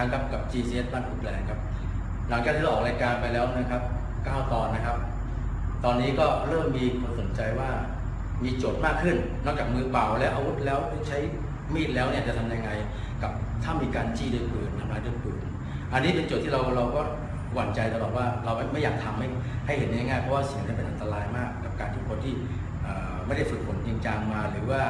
รั้งครับกับ GCS บ้านขุดแหลงครับ หลังจากที่เราออกรายการไปแล้วนะครับ 9 ตอนนะครับ ตอนนี้ก็เริ่มมีคนสนใจว่ามีโจทย์มากขึ้น นอกจากมือเปล่าและอาวุธแล้วใช้มีดแล้วเนี่ยจะทำยังไงกับถ้ามีการจี้ด้วยปืนทำร้ายด้วยปืน อันนี้เป็นโจทย์ที่เราเราก็หวั่นใจตลอดว่าเราไม่ไม่อยากทำให้ให้เห็นง่ายๆเพราะว่าเสียงนี้เป็นอันตรายมากกับการที่คนที่ไม่ได้ฝึกฝนจริงจังมาหรือว่า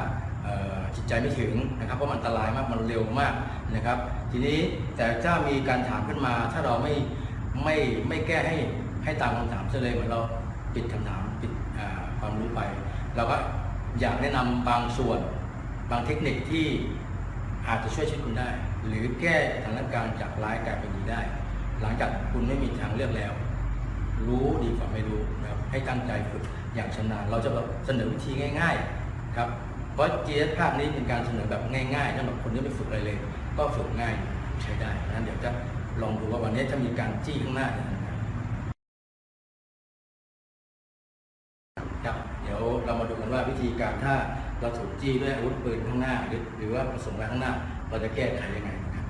จิตใจไม่ถึงนะครับ เพราะมันอันตรายมากมันเร็วมากนะครับ ทีนี้แต่ถ้ามีการถามขึ้นมา ถ้าเราไม่ไม่ไม่แก้ให้ให้ตามคำถามเลยเหมือนเราปิดคำถามปิดความรู้ไปเราก็อยากแนะนำบางส่วน บางเทคนิคที่อาจจะช่วยชีวิตคุณได้ หรือแก้สถานการณ์จากร้ายกลายเป็นดีได้ หลังจากคุณไม่มีทางเลือกแล้ว รู้ดีกว่าไม่รู้นะครับให้ตั้งใจฝึกอย่างชำนาญเราจะเสนอวิธีง่าย ๆครับ ราะ GS ภาพนี้เป็นการเสนอแบบง่ายๆสำหรับคนที่ไม่ฝึกอะไรเลย ก็ฝึกง่ายใช้ได้นั้นเดี๋ยวจะลองดูว่าวันนี้จะมีการจี้ข้างหน้าครับเดี๋ยวเรามาดูกันว่าวิธีการถ้าเราถูกจี้ด้วยอาวุธปืนข้างหน้า หรือหรือว่าประสงค์ไว้ข้างหน้า เราจะแก้ไขยังไงครับ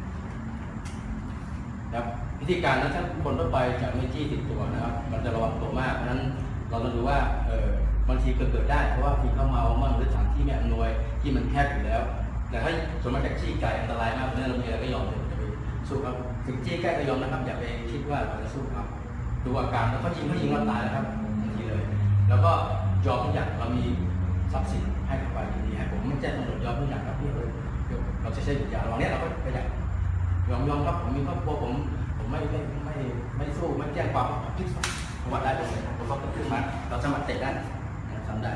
ครับวิธีการนั้นถ้าคนทั่วไปจะไม่จี้ติดตัวนะครับ มันจะระวังตัวมากเพราะฉะนั้นเราต้องดูว่าเออ บางทีเกิดเกิดได้เพราะว่าทีเขาเมามั่งหรือสถานที่ไม่อำนวยที่มันแคบอยู่แล้ว แต่ถ้าส่วนมากจากจี้ไกลอันตรายมากเพราะฉะนั้นเรามีอะไรก็ยอมเลยจะไปสู้ครับถึงจี้ใกล้ก็ยอมนะครับอย่าไปคิดว่าเราจะสู้ครับ ดูอาการแล้วเขายิงเขายิงเราตายแล้วครับทันทีเลย แล้วก็ยอมทุกอย่างเรามีทรัพย์สินให้เข้าไปดีให้ผมไม่แจ้งตำรวจยอมทุกอย่างครับพี่เลยเราจะใช้หยุดยาระหว่างเนี้ยเราก็ประหยัดยอมยอมครับผมมีครอบครัวผมผมไม่ไม่ไม่ไม่สู้ไม่แจ้งความพิสูจน์ประวัติได้ตรงเลยผมก็เกิดขึ้นมาเราสามารเตะได้น ทำได้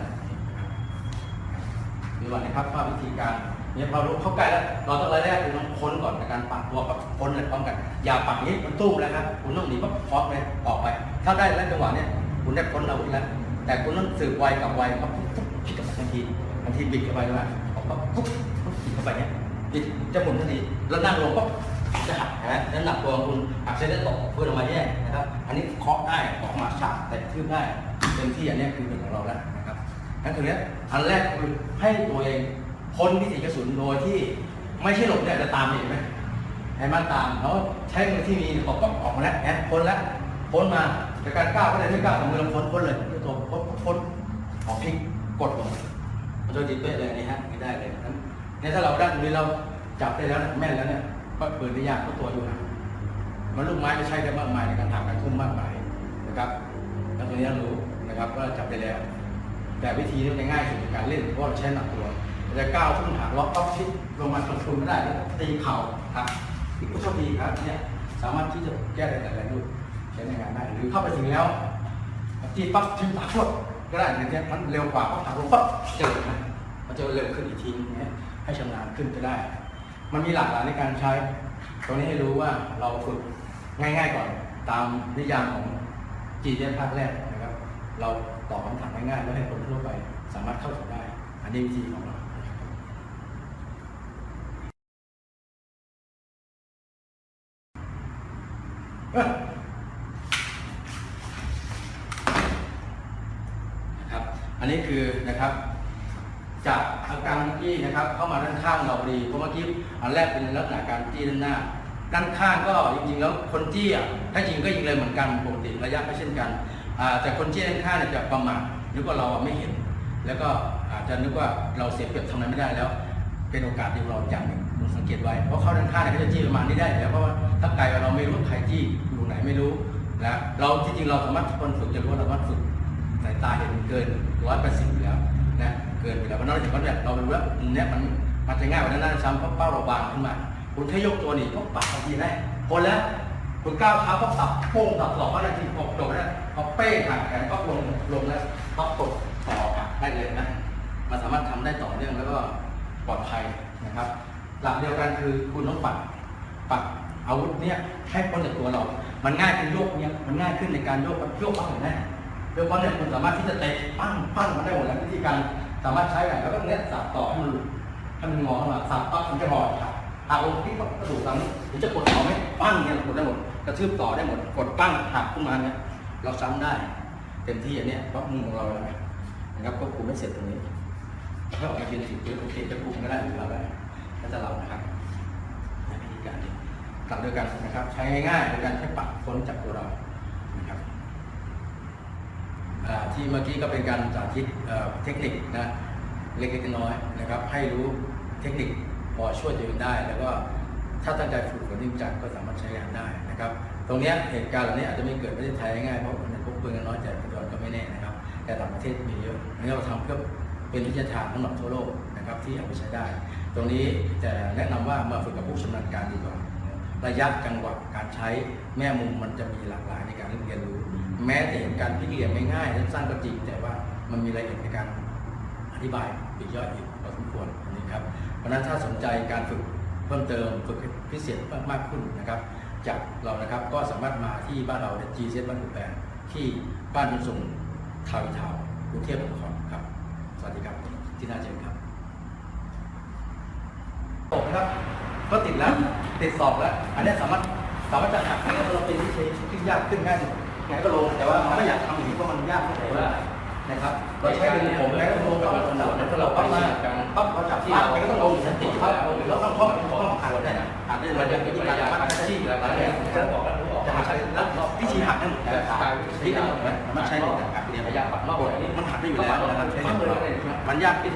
ดูก่อนนะครับว่าวิธีการเนี่ยพอรู้เข้าใกล้แล้วเราต้องอะไรแรกคือต้องค้นก่อนในการปัดตัวกับค้นเลยพร้อมกัน อย่าปัดอย่างนี้มันตุ้มแล้วครับคุณต้องหนีปั๊บพร้อมเลยออกไป ถ้าได้แล้วจังหวะเนี้ยคุณได้พ้นอาวุธแล้ว แต่คุณต้องสืบไวกับไวปั๊บปุ๊บปุ๊บคิดกับทันทีทันทีบิดเข้าไปเลยว่าออกปั๊บปุ๊บปุ๊บบิดเข้าไปเนี้ยบิดจะหมุนทันทีแล้วนั่งลงปั๊บจะหักนะน้ำหนักตัวคุณหักเส้นเลือดตกเพื่อออกมาแยกนะครับ อันนี้เคาะได้ออกมาฉากแต่ทืบได้ ต็มที่อันนี้คือหนึ่งของเราแล้วนะครับนั่นคือเนี้ยอันแรกคือให้ตัวเองพ้นวิถีกระสุนโดยที่ไม่ใช่หลบเนี่ยจะตามเห็นไหมให้มันตามเขาใช้มือที่มีออกก็ออกมาแล้วแอนพ้นแล้วพ้นมาแต่การก้าวก็ได้ไม่ก้าวของมือเราพ้นพ้นเลยด้วยตัวพ้นพ้นออกพลิกกดลงมันจะจิตเป๊ะเลยนนี้ฮะไม่ได้เลยนั้นเนี่ยถ้าเราด้านนี้เราจับได้แล้วแม่นแล้วเนี่ยก็เปืนได้ยากก็ตัวอยู่นะมันลูกไม้จะใช้ได้มากมายในการทำการคุ้มมากมายนะครับแล้วตัวนี้รู้ นะครับว่าจับได้แล้ว แต่วิธีนี้มันง่ายสุดในการเล่นเพราะเราใช้หนักตัวจะก้าวขึ้นหักล็อกก็ชิดลงมาคอนทรลไม่ได้ตีเข่าครับผู้โชคดีครับเนี่ยสามารถที่จะแก้ได้หลายๆรูปใช้ในงานได้หรือเข้าไปถึงแล้วจีปั๊บชิมตักพวดก็ได้อย่างเงี้ยมันเร็วกว่าเพราะถักลงปั๊บเจอนะมันจะเร็วขึ้นอีกทีนึงเนี่ยให้ชำนาญขึ้นก็ได้ มันมีหลากหลายในการใช้ ตรงนี้ให้รู้ว่าเราฝึกง่าย ๆ ก่อนตามนิยามของจีเจนภาคแรก เราตอบคำถามง่ายๆแล้วให้คนทั่วไปสามารถเข้าถึงได้ อันนี้วิธีของเราครับ อันนี้คือนะครับ จากอาการเมื่อกี้นะครับเข้ามาด้านข้างเราพอดีเพราะเมื่อกี้อันแรกเป็นลักษณะการจี้ด้านหน้า ด้านข้างก็จริงๆแล้วคนจี้อะถ้าจริงก็ยิงเลยเหมือนกันปกติระยะก็เช่นกัน แต่คนจี้ด้านข้าเนี่ยจะประมาทนึกว่าเราไม่เห็น แล้วก็อาจจะนึกว่าเราเสียเปรียบทำอะไรไม่ได้แล้ว เป็นโอกาสที่เราอย่างหนึ่งคุณสังเกตไว้ เพราะเขาด้านข้างเนี่ยเขาจะจี้ประมาณนี้ได้แล้วเพราะว่าถ้าไกลว่าเราไม่รู้ว่าใครจี้อยู่ไหนไม่รู้นะเราจริงๆเราสามารถคนฝึกจะรู้ว่าเราสามารถฝึกสายตาเห็นเกินร้อยแปดสิบอยู่แล้วนะเกินไปแล้วเพราะนั้นถึงเนี่ยเรารู้ว่ามุมเนี้ยมันมันจะง่ายกว่านั้นนะซ้ำเพราะเป้าเราบางขึ้นมาคุณแค่ยกตัวนี่ก็ปักทันทีได้พอแล้ว คุณก้าวเท้าก็สับโป้งสับสองก็นาทีพอจบแล้วพอเป้งหักแขนก็ลงลงแล้วก็กดต่อได้เลยนะ มันสามารถทำได้ต่อเนื่องแล้วก็ปลอดภัยนะครับ หลักเดียวกันคือคุณต้องปัดปัดอาวุธเนี้ยให้พ้นจากตัวเรา มันง่ายขึ้นโยกเนี้ยมันง่ายขึ้นในการโยกโยกปั้งเห็นไหมโยกปั้งเนี่ยคุณสามารถที่จะเตะปั้งปั้งมันได้หมดแล้ววิธีการสามารถใช้แบบแล้วก็เนี้ยสับต่อให้มันให้มันงอเข้ามาสับปั๊บมันจะงอครับหักลงที่กระดูกตรงนี้หรือจะกดต่อไหมปั้งเนี่ยกดได้หมด กระทืบต่อได้หมด กดปั้งหักขึ้นมาเนี่ยเราซ้ำได้ เต็มที่อันเนี้ยเพราะมือของเราเลยนะครับควบคุมไม่เสร็จตรงนี้ถ้าออกมายืนสิบเยอะโอเคจะคุมก็ได้หรือเราได้ก็จะเรานะครับในวิธีการนี้กลับด้วยกันนะครับ ใช้ง่ายๆโดยการแค่ปัดพ้นจากตัวเรานะครับที่เมื่อกี้ก็เป็นการสาธิตเอ่อเทคนิคนะเล็กๆน้อยๆนะครับ ให้รู้เทคนิคพอช่วยตัวเองได้แล้วก็ ถ้าตั้งใจฝึกฝนจริงจังก็สามารถใช้งานได้นะครับ ตรงนี้เหตุการณ์เหล่านี้อาจจะไม่เกิดประเทศไทยง่ายเพราะมันพกปืนกันน้อยแต่ปัจจุบันก็ไม่แน่นะครับ แต่ต่างประเทศมีเยอะอันนี้เราทำเพื่อเป็นวิทยาทานสำหรับทั่วโลกนะครับที่เอาไปใช้ได้ ตรงนี้จะแนะนำว่ามาฝึกกับผู้ชำนาญการดีกว่า ระยะจังหวะการใช้แม่มุมมันจะมีหลากหลายในการเรียนรู้ แม้แต่เห็นการพิเหลี่ยมง่ายสั้นๆก็จริงแต่ว่ามันมีรายละเอียดในการอธิบายปีกย่อยอีกพอสมควรนนี้ครับเพราะนั้นถ้าสนใจการฝึก เพิ่มเติมฝึกให้พิเศษมากขึ้นนะครับ จากเรานะครับก็สามารถมาที่บ้านเราเนี่ย G เซบ้านหูแปงที่บ้านบุญส่งทาวินทาวน์กรุงเทพมหานครครับ สวัสดีครับที่น่าเจอครับตกนะครับก็ติดแล้วติดสอบแล้ว อันนี้สามารถสามารถจะหักให้เราเป็นที่ใช้ที่ยากขึ้นง่ายสุดไงก็ลงแต่ว่ามันไม่อยากทำอย่างนี้เพราะมันยากที่ไหนว่านะครับเราใช้ดึงผมแล้วก็ลงกับเราสลับแล้วถ้าเราปั๊บมาปั๊บเราจับที่เรา มันใช้ในการหักเรียนระยะปัดรอบมันหักได้อยู่แล้วนะครับใช้มันยากที่